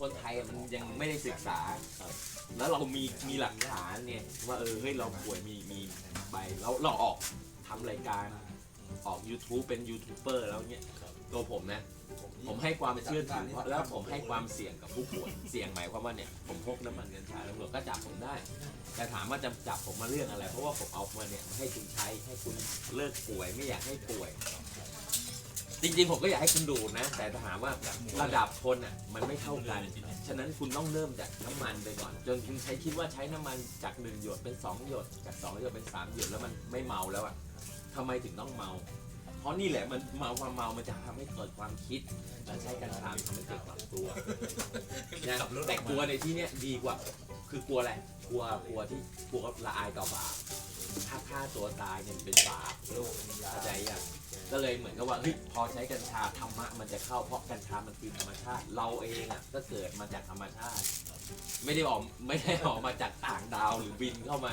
คนไทยอะมันยังไม่ได้ศึกษา แล้วเรามีมีหลักฐานเนี่ยว่าเออเฮ้ยเราป่วยมีมีใบแล้วเราออกทำรายการออก YouTube เป็นยูทูบเบอร์แล้วเนี่ยตัวผมนะ ผมให้ความเชื่อถือเพราะแล้วผมให้ความเสี่ยงกับผู้ป่วยเสี่ยงหมายความว่าเนี่ยผมพกน้ำมันกัญชาตำรวจก็จับผมได้ แต่ถามว่าจะจับผมมาเรื่องอะไร เพราะว่าผมเอามาเนี่ยมาให้คุณใช้ให้คุณเลิกป่วยไม่อยากให้ป่วย จริงๆผมก็อยากให้คุณดูดนะ แต่ถามว่าระดับคนอะมันไม่เท่ากัน ฉะนั้นคุณต้องเริ่มจากน้ำมันไปก่อน จนคุณใช้คิดว่าใช้น้ำมันจากหนึ่งหยดเป็นสองหยดจากสองหยดเป็นสามหยดแล้วมันไม่เมาแล้วอะทำไมถึงต้องเมา เพราะนี่แหละมันเมาความเมามันจะทำให้เกิดความคิด และใช้กัญชาทำให้เกิดความกลัวนะแต่กลัวในที่เนี้ยดีกว่า คือกลัวอะไรกลัวกลัวที่กลัวละอายต่อบาปถ้าฆ่าตัวตายเนี่ยมันเป็นบาปเข้าใจยัง ก็เลยเหมือนกับว่าเฮ้ยพอใช้กัญชาธรรมะมันจะเข้าเพราะกัญชามันคือธรรมชาติ เราเองอะก็เกิดมาจากธรรมชาติ ไม่ได้ออกไม่ได้ออกมาจากต่างดาวหรือบินเข้ามา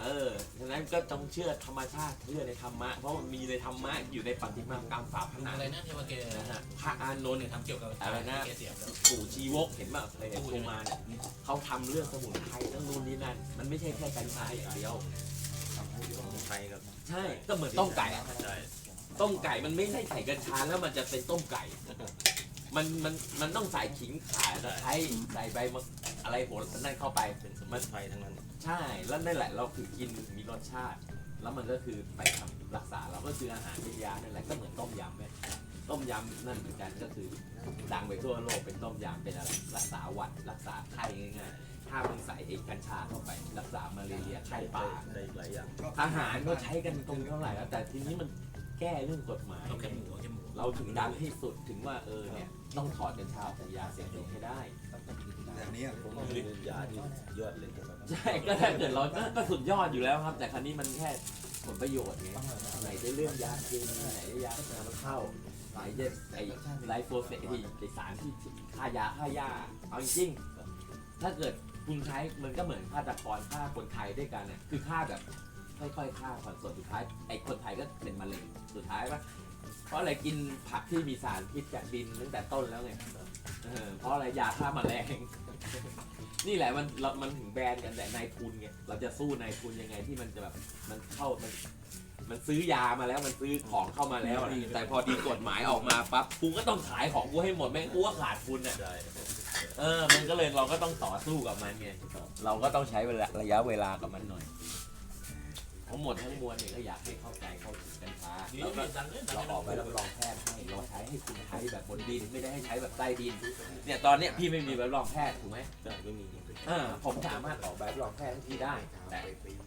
เออฉะนั้นก็ต้องเชื่อธรรมชาติเชื่อในธรรมะ เพราะมันมีในธรรมะอยู่ในปฏิมากรรมฝาผนังอะไรนะเทวเกนะฮะพระอานนท์เนี่ยทำเกี่ยวกับอะไรนะเกเสียบแล้วปู่ชีวกเห็นป่ะเคยเห็นโคมาเนี่ยเขาทำเรื่องสมุนไพรเรื่องนู่นนี่นั่น มันไม่ใช่แค่กัญชาอย่างเดียวไทยกับใช่ก็เหมือนต้มไก่อะใช่ ต้มไก่มันไม่ใช่ใส่กัญชาแล้วมันจะเป็นต้มไก่ มันมันมันต้องใส่ขิงข่าตะไคร้ใส่ใบมะอะไรโหนั่นเข้าไปเป็นสมุนไพรทั้งนั้น ใช่แล้วนั่นแหละเราคือกินมีรสชาติ แล้วมันก็คือไปทำรักษาเราก็คืออาหารวิทยานั่นแหละก็เหมือนต้มยำเนี่ยต้มยำนั่นเหมือนกันก็คือดังไปทั่วโลกเป็นต้มยำเป็นอะไรรักษาหวัดรักษาไข้ง่ายๆถ้ามึงใส่ไอ้กัญชาเข้าไปรักษามาเรียไข้ป่าได้หลายอย่างทหารก็ใช้กันตรงเท่าไหร่แล้วแต่ทีนี้มัน แก้เรื่องกฎหมายเอาแค่หมูเอาแค่หมูเราถึงดันให้สุดถึงว่าเออเนี่ยต้องถอดกัญชาออกจากยาเสพติดให้ได้ อย่างนี้ผมเป็นยาที่ยอดเลยใช่ก็ถ้าเกิดเราก็ก็สุดยอดอยู่แล้วครับ แต่ครั้นี้มันแค่ผลประโยชน์ไงไหนจะเรื่องยาเคมีไหนจะยาฆ่ามันเข้าไหนจะไอ้ไลฟ์โฟเซที่ไอสารที่ฆ่ายาฆ่าหญ้าเอาจริงๆถ้าเกิดคุณใช้มันก็เหมือนฆาตกรฆ่าคนไทยด้วยกันเนี่ยคือฆ่าแบบ ค่อยๆฆ่าก่อนส่วนสุดท้ายไอ้คนไทยก็เป็นมะเร็งสุดท้ายปะเพราะอะไรกินผักที่มีสารพิษจากดินตั้งแต่ต้นแล้วไงเออเพราะอะไรยาฆ่าแมลง นี่แหละมันเรามันถึงแบนกันแต่นายทุนไงเราจะสู้นายทุนยังไงที่มันจะแบบมันเข้ามันมันซื้อยามาแล้วมันซื้อของเข้ามาแล้วอะแต่พอดีกฎหมายออกมาปั๊บกูก็ต้องขายของกูให้หมดแม่งกูก็ขาดทุนอะใช่เออ มันก็เลยเราก็ต้องต่อสู้กับมันไงเราก็ต้องใช้เวลาระยะเวลากับมันหน่อย ทั้งหมดทั้งมวลเนี่ยก็อยากให้เข้าใจเข้าถึงกัญชานี่แล้วก็มีดังเลยดังเราเลยออกไปรับรองแพทย์ให้เราใช้ให้คุณใช้แบบบนดินไม่ได้ให้ใช้แบบใต้ดิน เนี่ยตอนเนี้ยพี่ไม่มีใบรับรองแพทย์ถูกไหมใช่ไม่มีอ่าผมสามารถออกใบรับรองแพทย์ให้พี่ได้แต่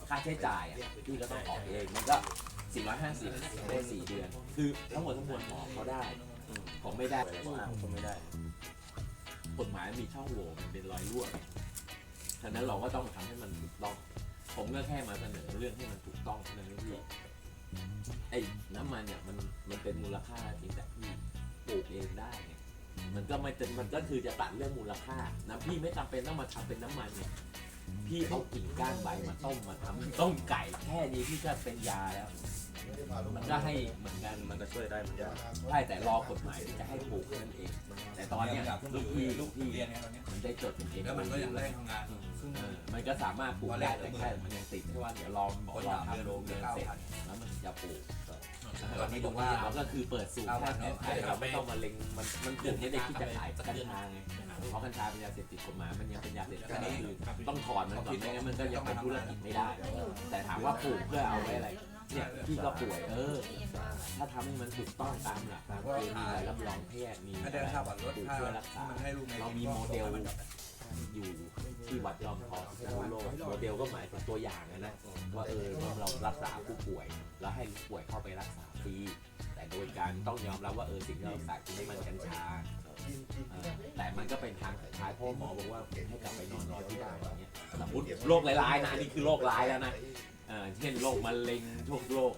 ค่าใช้จ่ายอะพี่ก็ต้องออกเองมันก็ 450ได้4เดือน คือทั้งหมดทั้งมวลหมอเขาได้อืมผมไม่ได้แต่ว่าอ้างก็ไม่ได้กฎหมายมีช่องโหว่มันเป็นรอยรั่วฉะนั้นเราก็ต้องทำให้มันถูกต้อง ผมก็แค่มาเสนอเรื่องให้มันถูกต้องเท่านั้นเองพี่ไอ้น้ำมันเนี่ยมันมันเป็นมูลค่าจริงแต่พี่ปลูกเองได้ไงมันก็ไม่เป็นมันก็คือจะตัดเรื่องมูลค่านะพี่ไม่จำเป็นต้องมาทำเป็นน้ำมันเนี่ยพี่เอากิ่งก้านใบมาต้มมาทำต้มไก่แค่นี้พี่ก็เป็นยาแล้ว มันก็ให้เหมือนกันมันก็ช่วยได้เหมือนกันใช่แต่รอกฎหมายที่จะให้ปลูกนั่นเอง แต่ตอนเนี้ยลูกพี่ลูกพี่เรียนเนี่ยตอนเนี้ยมันได้จดเป็นเองแล้วมันก็ยังได้ทำงานซึ่งเออมันก็สามารถปลูกได้แต่แค่มันยังติดที่ว่าเดี๋ยวรอหมอรอทำโรงเรือนเสร็จแล้วมันถึงจะปลูกตอนนี้บอกว่าเราก็คือเปิดสูตรแพทย์แผนไทยเราไม่ต้องมาเล็งมันมันปลูกไม่ได้คิดจะขายกัญชาไงเพราะกัญชาเป็นยาเสพติดกฎหมายมันยังเป็นยาเสพติดก็คือต้องถอนมันก่อนไม่งั้นมันก็ยังเป็นธุรกิจไม่ได้ แต่ถามว่าปลูกเพื่อเอาไว้อะไร เนี่ยพี่ก็ป่วยเออ ถ้าทำให้มันถูกต้องตามหลักตามเกณฑ์มีใบรับรองแพทย์มีถ้าอะเดินไรข้าวบัตรรถปลูกถ้าช่วยรักษามันให้ลูกเรามีโมเดลอยู่ที่วัดยอมทองที่ทั่วโลกโมเดลก็หมายถึงตัวอย่างนะนะว่าเออเรารักษาผู้ป่วย แล้วให้ผู้ป่วยเข้าไปรักษาฟรีแต่โดยการต้องยอมรับว่าเออสิ่งที่เราใส่คือน้ำมันกัญชาเออแต่มันก็เป็นทางสุดท้ายเพราะหมอบอกว่าให้กลับไปนอนรอที่บ้านอย่างเงี้ยสมมติโรคร้ายๆนะอันนี้คือโรคร้ายแล้วนะเออเช่นโรคมะเร็งทุกโรค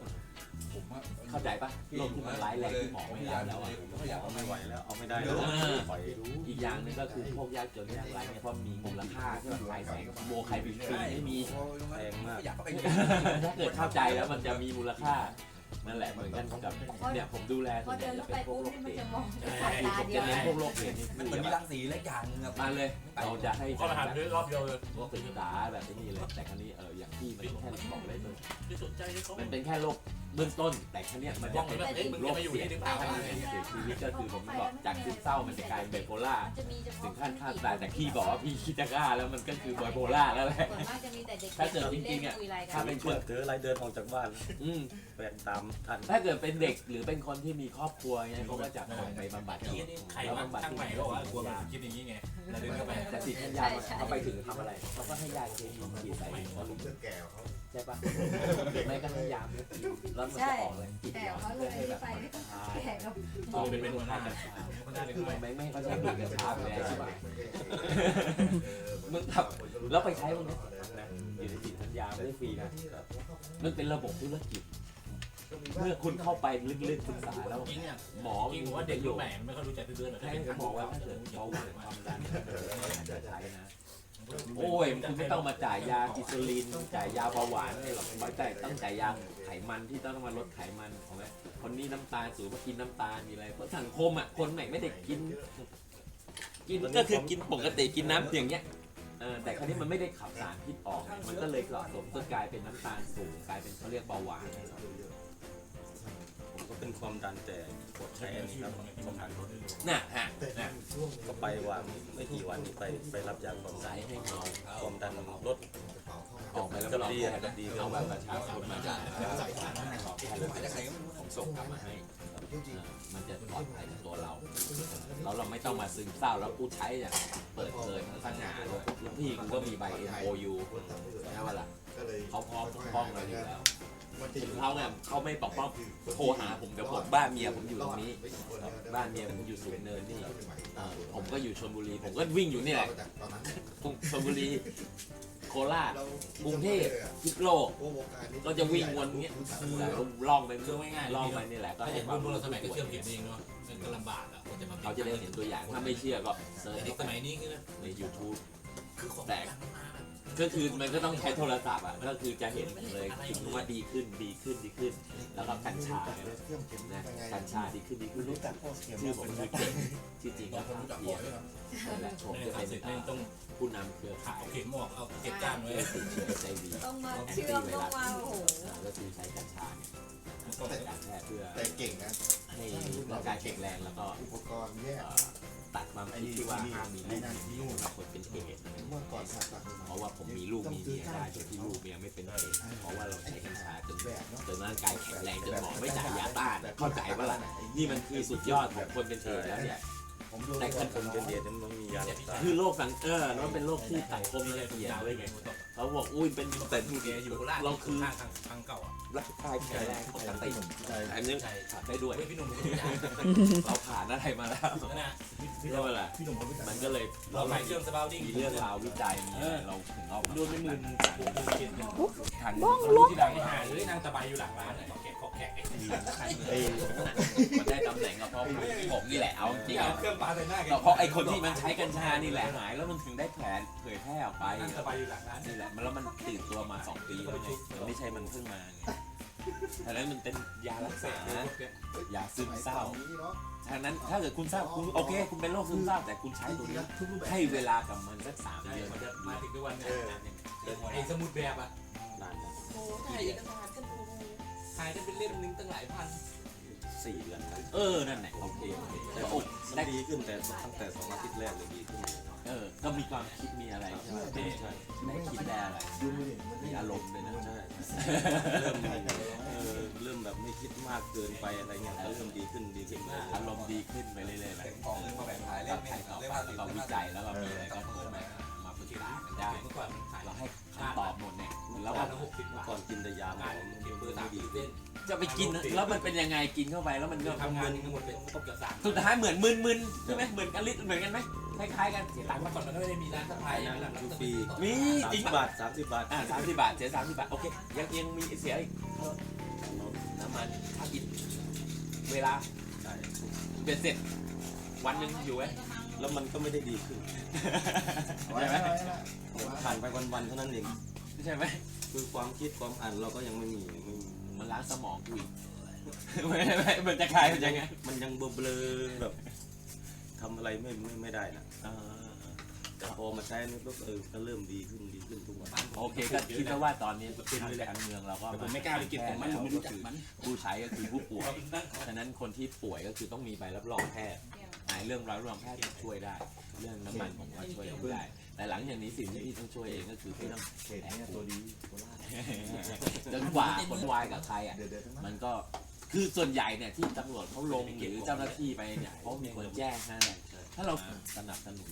ผมว่าเข้าใจปะโรคที่มันร้ายแรงที่หมอไม่รับแล้วอะ ผมก็อยากเอาเอาไม่ไม่ไหไหววแล้วเอาไม่ได้แล้วเออ ปล่อยอีกอย่างหนึงก็คือพวกยากจนยากไร้เนี่ยเพราะมีมูลค่าที่แบบขายแสงโมใครเป็นฟรีไม่มี แพงมาก อยากเข้าไป ถ้าเกิดเข้าใจแล้วมันจะมีมูลค่า นั่นแหละเหมือนกันกับเนี่ยผมดูแลพอเดินจะเข้าไปเป็นพวปุ๊กบโรคนี่เอมันดจะส์มองสายตาผมเดีจะยวเน้นพวกโรคเอดส์นี่มันเหมือนมีรังสีเล็กอย่างนึงครับมาเลยเราจะให้ก็มาหาซื้อรอบเดียวเลยศึกษาแบบนี้เลยแต่ครั้นี้เอออย่างที่มันแค่บอกเลยเลยที่สนใจที่เขามันเป็นแค่โรค เบื้องต้นแต่ครั้นี้มันบ้จะองเป็นแบบเอ้ยมึงโรจะคมาอยู่เสียนี่หรือเปล่าเสียชีวิตก็คือผมบอกจากซึมเศร้ามันจะกลายเป็นไบโพล่ามันจะมีเฉถึพาะงขั้นฆ่าตายแต่พี่บอกว่าพี่คิดจะฆ่าแล้วมันก็คือไบโพล่าแล้วแหละ ส่วนมากจะมีแต่เด็กถ้าเกิดจริงๆอะ คุยอะไรกัถ้าน เป็นคเชื่อนถืออะไรเดินออกจากบ้านอืมแปลกตามทัน ถ้าเกิดเป็นเด็กหรือเป็นคนที่มีครอบครัวเนี่ยเขาก็จะส่งไปบำบัดที่นี่ใครมาช่างใหม่ก็ว่ากลัวแบบคิดอย่างนี้ไงแล้วเดินเข้าไปแต่ติดยาเขาไปถึงทำอะไรเขาก็ให้ยาเคมีฉีดใส่เขาใช่ปะไม่ก็ให้ยาเม็ดแล้วมันจะออกเลยกินแต่ยาเขาเลเพื่อยให้แบบไปไม่ต้องแขกกับออกเป็นเป็นค่ากัญชาคือมันไม่ไม่เขาใช้ดูดกัญชาไปแล้วใช่ปะมึงทำแล้วไปใช้มันนะอยู่ในติดสัญญาไม่ได้ฟรีนะมันเป็นระบบธุรกิจเมื่อคุณเข้าไปลึกๆศึกษาแล้วจริงเนี่ยหมอจริงผมว่าเด็กรุ่นใหม่ไม่ค่อยรู้จักเดือนหรอกให้เป็นเขาบอกว่าถ้าเกิดเบาหวานความดันจะใช้นะ โอ้ยคุณไม่ต้องมาจ่ายยาอินซูลินจ่ายยาเบาหวานเลยหรอกไม่จ่ายต้องจ่ายยาไขมันที่ต้องมาลดไขมันของแบบคนนี้น้ำตาลสูงมากินน้ำตาลมีอะไรเพราะสังคมอะคนใหม่ไม่ได้กิน กินก็คือกินปกติกินน้ำอย่างเงี้ยเออแต่คราวนี้มันไม่ได้ขับสารพิษออก มันก็เลยสะสมจนกลายเป็นน้ำตาลสูงกลายเป็นเขาเรียกเบาหวานผมก็เป็น ความดันแต่กดใช้อันนี้ครับความดันน่ะฮะน่ะก็ไปวันไม่กี่วันนี้ไปไปรับยาความใส่ดันให้เมาความดันลดออกไปแล้วก็ดีดีอะก็ดีเอาแบบประชาชนมาจ่ายจะใครก็ไม่รู้ผมส่งกลับมาให้มันจะปลอดภัยกับตัวเรา แล้วเราไม่ต้องมาซึมเศร้าแล้วกูใช้อย่างเปิดเผยสง่าเลยแล้วพี่กูก็มีใบ MOU นะว่าล่ะเขาพร้อมปกป้องเราอยู่แล้ว ถึงเขาเนี่ยเขาไม่ปกป้องโทรหาผมเดี๋ยวผมบ้านเมียผมอยู่ตรงนี้บ้านเมียผมอยู่สูงเนินนี่เออผมก็อยู่ชลบุรี ผมก็วิ่งอยู่นี่แหละชลบุรี โคราชกรุงเทพพิษโลกก็จะวิ่งวนเงี้ยแต่ล่องไปคือง่ายๆล่องไปนี่แหละก็ก็ให้เห็นความรุ่นรู้เราสมัยก็เชื่อมผิดเองเนาะมันก็ลำบากอะคนจะมาเขาจะได้เห็นตัวอย่างถ้าไม่เชื่อก็เซิร์ชเด็กสมัยนี้คือใน YouTube คือของ ก็คือมันก็ต้องใช้โทรศัพท์อะก็คือจะเห็นเลยถึงว่าดีขึ้นดีขึ้นดีขึ้น แล้วก็กัญชานะกัญชาดีขึ้นดีขึ้นรู้จักชื่อผมคือเก่งชื่อจริงบาก็งคนรู้จักเพีบ่ยอยรด้วยครับนั่นแหละผมในจะทาเป็งนเสร็จนี่ต้องผู้นำเครือขาข่ายเอาเข็มออกเอาเก็บก้านไว้เพื่อติดเชื้อใจดีต้องมาเชื่อมต้องมาโอ้โหก็คือใช้กัญชาเนี่ยก็เป็นการแพทย์เพื่อแต่เก่งนะให้ร่างกายแข็งแรงแล้วก็อุปกรณ์แยกเอ่อ ตัดความคิดที่ว่าห้ามมีลูกมีลูกกับคนเป็นเอดส์เมื่อก่อนผ่าตัดเพราะว่าผมมีลูกมีเมียได้โดยที่ลูกเมียไม่เป็นเอดส์เพราะว่าเราใช้กัญชาจนแบบเนาะจนร่างกายแข็งแรงจนหมอไม่จ่ายยาต้านเข้าใจปะล่ะนี่มันคือสุดยอดของคนเป็นเอดส์แล้วเนี่ยผมดูแต่คนคนเป็นเดียดนั้นมันมียารักษาคือโรคสังเออแล้วเป็นโรคที่สังคมมันเกลียดด้วยไง เขาบอกอุ้ยเป็นแต่ดูเดีดียอยู่เราเราคืคืออทางทางเก่าอะร่างกายแข็งแรงปกติใช่อันนี้ขาดได้ด้วยเฮ้ยพี่หนุ่มพี่หนุ่มเราผ่านอะไรมาแล้วนะเรียกว่าอะไรพี่หนุ่มเขารู้จักมันก็เลยเราเราใหม่เครื่องสปาวดิ้งมีเรื่องราววิจัยมีอะไรเราถึงเอามาโดนไปหมื่นทางทางรู้ที่หลังหาเลยนางตะไบอยู่หลังร้านขอแขกขอแขกไอ้มันได้ตำแหน่งก็เพราะผมนี่แหละเอาจริงเครื่องปลาใส่หน้าแกก็เพราะไอ้คนที่มันใช้กัญชานี่แหละหายแล้วมันถึงได้แผนเผยแพร่ออกไปนางตะไบอยู่หลังร้านนี่แหละมันแล้วมันตื่นตัวมาสองปีแล้วไงมันไม่ใช่มันเพิ่งมาไงฉะนั้นมันเป็นยารักษายาซึมเศร้านี้เนาะฉะนั้นถ้าเกิดคุณเศร้าคุณโอเค คุณเป็นโรคซึมเศร้าแต่คุณใช้ตัวนี้ให้เวลากับมันสักสามใช่เดือนมันจะมาถึงทุกวันเนี่ยไอ้สมุดแบบอะนานนะโอ้ถ่ายเอกสารกันดูถ่ายได้เป็นเล่มนึงตั้งหลายพันสี่เดือนครับเออนั่นแหละโอเคโอเคแต่แล้วผโอ้มได้ดีขึ้นแต่ตั้งแต่สองอาทิตย์แรกเลยดีขึ้นเลย เออ ก็มีความคิดมีอะไรใช่ไหมใช่ใช่ได้คิดได้อะไรดูดิมีอารมณ์ด้วยนะ ใช่เริ่มเออเริ่มแบบไม่คิดมากเกินไปอะไรเงี้ยก็เริ่มดีขึ้นดีขึ้นเลยอารมณ์ดีขึ้นไปเรื่อยๆแหละกองมาแบ่งขายเล่นใครต่อไปว่าแล้วก็วิจัยแล้วก็มีอะไรก็โทรมามาปรึกษากันได้เมื่อก่อนเราให้คำตอบหมดเนี่ยแล้แล้ววก็ก็หกสิบบาทก่อนกินแต่ยาหมอการมันเบเบอร์สามไม่ดีเล่นจะไปกินแล้วมันเป็นยังไงกินเข้าไปแล้วมันก็ทำงานทั้งหมดเป็นตกกับสามสุดท้ายเหมือนมึนๆใช่ไหมเหมือนกันลิเหมือนกันไหม คล้ายๆกันเสียตังค์เมื่อก่อนมันก็ไม่ได้มีร้านสะพายอย่างนั้นทุกปีมีสามจริงสิบป่ะบาทสามสิบบาทอ่าสามสิบบาทเสียสามสิบบาทโอเคยังยังมีเสียอีกน้ำมันค่ากินเวลาใช่เบ็ดเสร็จ วันหนึ่งอยู่ไหมแล้วมันก็ไม่ได้ดีขึ้นไว้ใช่ไหมไว้นะผ่านไปวันๆเท่านั้นเองใช่ไหมคือความคิดความอ่านเราก็ยังไม่มีไม่มีมันล้างสมองกูอีกไม่ไม่มันจะคลายมันจะไงมันยังเบลอๆแบบ ทำอะไรไม่ไม่ไม่ได้นะเออแต่พอมาใช้นี่ก็เออก็เริ่มดีขึ้นดีขึ้นทุกวันโอเคก็คิดซะว่าตอนนี้ทางการเมืองเราก็แต่ผมไม่กล้าไปกินของมันผมไม่รู้จักมันผู้ใช้ก็คือผู้ป่วยฉะนั้นคนที่ป่วยก็คือต้องมีใบรับรองแพทย์หายเรื่องรับรองแพทย์ช่วยได้ เรื่องน้ำมันผมว่าช่วยได้ แต่หลังจากนี้สิ่งที่พี่ต้องช่วยเองก็คือพี่ต้องเขตเนี่ยตัวดีโคราชจนกว่าคนวายกับใครอะเดี๋ยวเดี๋ยวทั้งนั้นมันก็ คือส่วนใหญ่เนี่ยที่ตำรวจเขาลงหรือเจ้าหน้าที่ไปเนี่ยเพราะมีคนแจ้งนั่นแหละถ้าเราสนับสนุน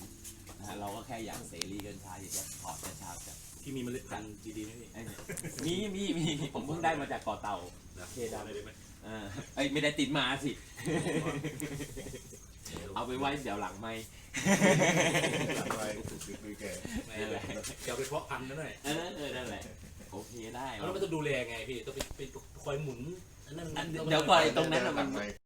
นะฮะเราก็แค่อยากเสรีกัญชาอยากจะถอดกัญชาจากพี่มีเมล็ดพันธุ์ดีๆไหมพี่ไอ้เนี่ยมีมีมีผมเพิ่งได้มาจากเกาะเต่าเคดำอะไรได้ไหมเออเอ้ยไม่ได้ติดมาสิ เอาไปไว้เดี๋ยวหลังไม่ อะไรสุดคือแกไม่เลยเดี๋ยวไปเพาะพันธุ์นั่นหน่อยเออเออนั่นแหละโอเคได้ แล้วมันจะดูแลไงพี่ต้องไปไปคอยหมุนอันนั้นอัน เดี๋ยวก่อนไอ้ตรงนั้นน่ะมันหลังไมค์